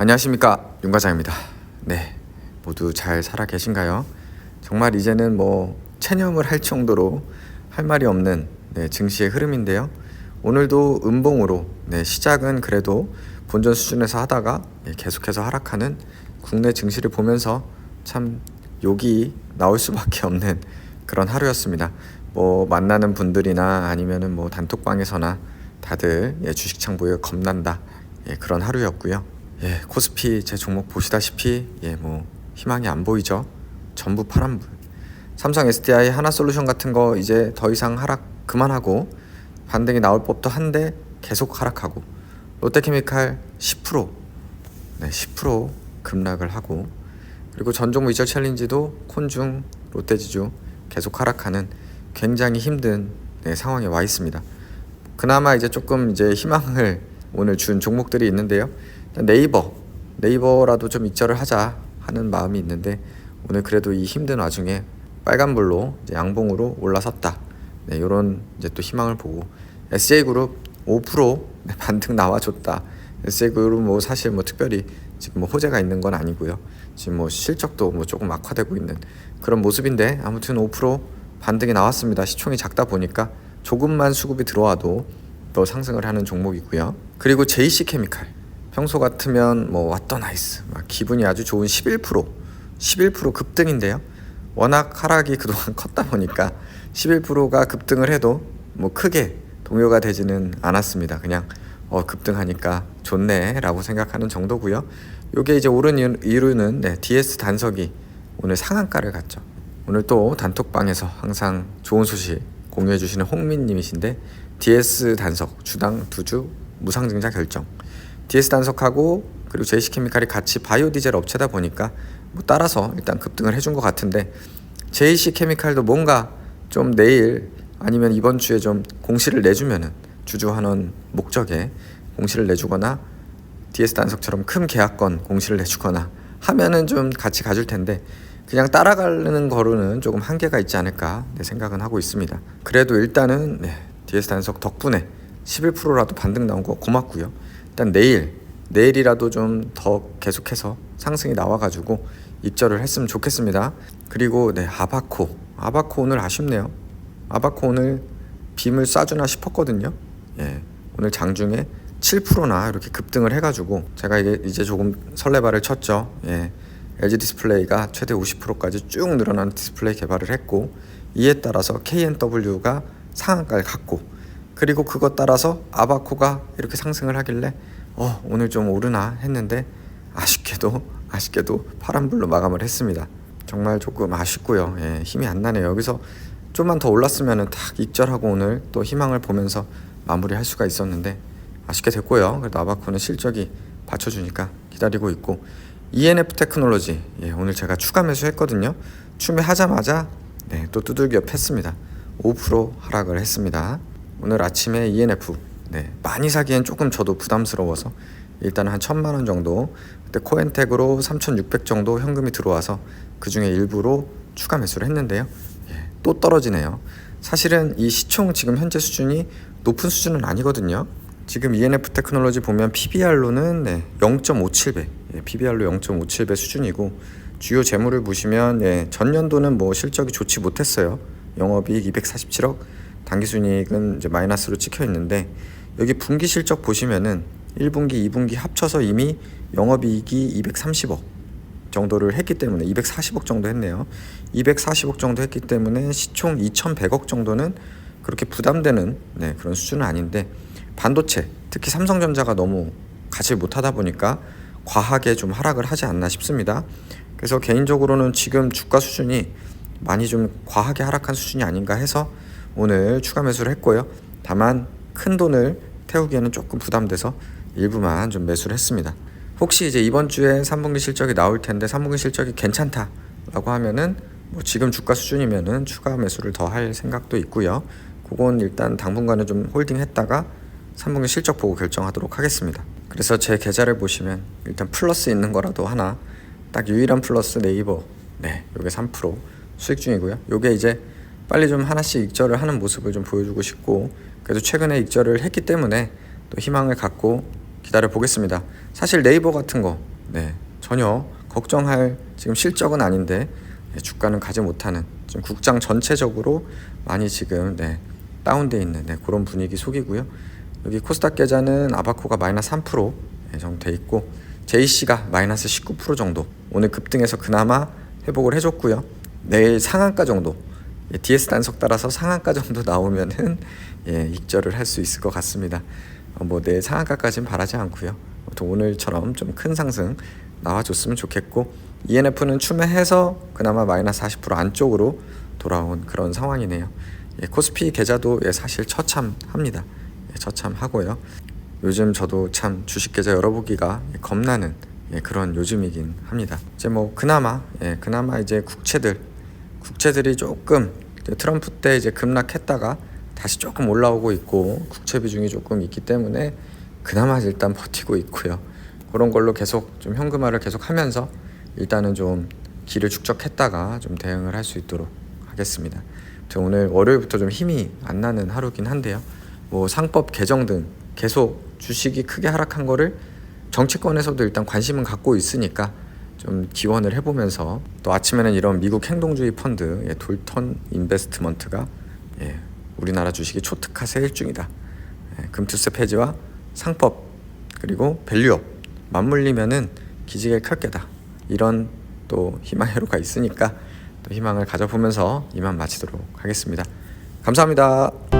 안녕하십니까 윤과장입니다. 네, 모두 잘 살아 계신가요? 정말 이제는 뭐 체념을 할 정도로 할 말이 없는 네, 증시의 흐름인데요. 오늘도 음봉으로 네, 시작은 그래도 본전 수준에서 하다가 네, 계속해서 하락하는 국내 증시를 보면서 참 욕이 나올 수밖에 없는 그런 하루였습니다. 뭐 만나는 분들이나 아니면은 뭐 단톡방에서나 다들 예, 주식 창 보여 겁난다 예, 그런 하루였고요. 예, 코스피 제 종목 보시다시피 예, 뭐 희망이 안 보이죠. 전부 파란불. 삼성 SDI 하나솔루션 같은 거 이제 더 이상 하락 그만하고 반등이 나올 법도 한데 계속 하락하고 롯데케미칼 10% 네, 10% 급락을 하고 그리고 전종무 이적 챌린지도 콘중 롯데지주 계속 하락하는 굉장히 힘든 네, 상황에 와 있습니다. 그나마 이제 조금 이제 희망을 오늘 준 종목들이 있는데요. 네이버 네이버라도 좀 익절을 하자 하는 마음이 있는데 오늘 그래도 이 힘든 와중에 빨간불로 양봉으로 올라섰다. 네, 이런 이제 또 희망을 보고 SA 그룹 5% 네, 반등 나와줬다. SA 그룹 뭐 사실 뭐 특별히 지금 뭐 호재가 있는 건 아니고요. 지금 뭐 실적도 뭐 조금 악화되고 있는 그런 모습인데 아무튼 5% 반등이 나왔습니다. 시총이 작다 보니까 조금만 수급이 들어와도 또 상승을 하는 종목이고요. 그리고 JC 케미칼 평소 같으면 뭐 나이스 막 기분이 아주 좋은 11% 11% 급등인데요. 워낙 하락이 그동안 컸다 보니까 11%가 급등을 해도 뭐 크게 동요가 되지는 않았습니다. 그냥 어 급등하니까 좋네라고 생각하는 정도고요. 요게 이제 오른 이유- 이유는 네, DS 단석이 오늘 상한가를 갔죠. 오늘 또 단톡방에서 항상 좋은 소식 공유해 주시는 홍민님이신데 DS 단석 주당 두 주 무상증자 결정. DS 단석하고 그리고 JC케미칼이 같이 바이오 디젤 업체다 보니까 뭐 따라서 일단 급등을 해준 것 같은데 JC케미칼도 뭔가 좀 내일 아니면 이번 주에 좀 공시를 내주면은 주주환원 목적에 공시를 내주거나 DS 단석처럼 큰 계약권 공시를 내주거나 하면은 좀 같이 가줄 텐데 그냥 따라가는 거로는 조금 한계가 있지 않을까 내 생각은 하고 있습니다. 그래도 일단은 네, DS 단석 덕분에 11%라도 반등 나온 거 고맙고요. 일단 내일 내일이라도 좀 더 계속해서 상승이 나와가지고 입절을 했으면 좋겠습니다. 그리고 네 아바코 아바코 오늘 아쉽네요. 아바코 오늘 빔을 쏴주나 싶었거든요. 예, 오늘 장중에 7%나 이렇게 급등을 해가지고 제가 이제 조금 설레발을 쳤죠. 예, LG 디스플레이가 최대 50%까지 쭉 늘어나는 디스플레이 개발을 했고 이에 따라서 KNW가 상한가를 갔고 그리고 그것 따라서 아바코가 이렇게 상승을 하길래 어 오늘 좀 오르나 했는데 아쉽게도 아쉽게도 파란불로 마감을 했습니다. 정말 조금 아쉽고요. 예, 힘이 안 나네요. 여기서 좀만 더 올랐으면은 딱 익절하고 오늘 또 희망을 보면서 마무리할 수가 있었는데 아쉽게 됐고요. 그래도 아바코는 실적이 받쳐주니까 기다리고 있고 ENF 테크놀로지 예, 오늘 제가 추가 매수했거든요. 추매하자마자 네, 또 두들겨 팼습니다. 5% 하락을 했습니다. 오늘 아침에 ENF 네, 많이 사기엔 조금 저도 부담스러워서 일단 한 천만 원 정도 그때 코엔텍으로 3,600 정도 현금이 들어와서 그 중에 일부로 추가 매수를 했는데요. 예, 또 떨어지네요. 사실은 이 시총 지금 현재 수준이 높은 수준은 아니거든요. 지금 ENF 테크놀로지 보면 PBR로는 네, 0.57배, 예, PBR로 0.57배 수준이고 주요 재물을 보시면 예, 전년도는 뭐 실적이 좋지 못했어요. 영업이익 247억, 당기순이익은 이제 마이너스로 찍혀 있는데 여기 분기 실적 보시면은 1분기, 2분기 합쳐서 이미 영업이익이 230억 정도를 했기 때문에 240억 정도 했네요. 240억 정도 했기 때문에 시총 2,100억 정도는 그렇게 부담되는 네, 그런 수준은 아닌데 반도체 특히 삼성전자가 너무 가지 못하다 보니까 과하게 좀 하락을 하지 않나 싶습니다. 그래서 개인적으로는 지금 주가 수준이 많이 좀 과하게 하락한 수준이 아닌가 해서 오늘 추가 매수를 했고요. 다만 큰 돈을 태우기에는 조금 부담돼서 일부만 좀 매수를 했습니다. 혹시 이제 이번 주에 3분기 실적이 나올 텐데 3분기 실적이 괜찮다라고 하면은 뭐 지금 주가 수준이면은 추가 매수를 더 할 생각도 있고요. 그건 일단 당분간은 좀 홀딩했다가 3분기 실적 보고 결정하도록 하겠습니다. 그래서 제 계좌를 보시면 일단 플러스 있는 거라도 하나 딱 유일한 플러스 네이버 네 요게 3% 수익 중이고요. 요게 이제 빨리 좀 하나씩 익절을 하는 모습을 좀 보여주고 싶고 그래도 최근에 익절을 했기 때문에 또 희망을 갖고 기다려 보겠습니다. 사실 네이버 같은 거 네, 전혀 걱정할 지금 실적은 아닌데 예, 주가는 가지 못하는 지금 국장 전체적으로 많이 지금 네, 다운돼 있는 네, 그런 분위기 속이고요. 여기 코스닥 계좌는 아바코가 마이너스 3% 예, 정도 돼 있고 JC가 마이너스 19% 정도 오늘 급등해서 그나마 회복을 해줬고요. 내일 상한가 정도 예, DS 단속 따라서 상한가 정도 나오면은 예, 익절을 할 수 있을 것 같습니다. 어, 뭐 내일 상한가까지는 바라지 않고요. 오늘처럼 좀 큰 상승 나와줬으면 좋겠고 ENF는 추매해서 그나마 마이너스 40% 안쪽으로 돌아온 그런 상황이네요. 예, 코스피 계좌도 예, 사실 처참합니다. 예, 처참하고요. 요즘 저도 참 주식 계좌 열어보기가 예, 겁나는 예, 그런 요즘이긴 합니다. 이제 뭐 그나마 예, 그나마 이제 국채들 국채들이 조금 트럼프 때 이제 급락했다가 다시 조금 올라오고 있고 국채 비중이 조금 있기 때문에 그나마 일단 버티고 있고요. 그런 걸로 계속 좀 현금화를 계속 하면서 일단은 좀 길을 축적했다가 좀 대응을 할 수 있도록 하겠습니다. 오늘 월요일부터 좀 힘이 안 나는 하루긴 한데요. 뭐 상법 개정 등 계속 주식이 크게 하락한 거를 정치권에서도 일단 관심은 갖고 있으니까 좀 기원을 해보면서 또 아침에는 이런 미국 행동주의 펀드 예, 돌턴 인베스트먼트가 예, 우리나라 주식이 초특화 세 일 중이다. 예, 금투세 폐지와 상법 그리고 밸류업 맞물리면은 기지개 클 게다. 이런 또 희망회로가 있으니까 또 희망을 가져보면서 이만 마치도록 하겠습니다. 감사합니다.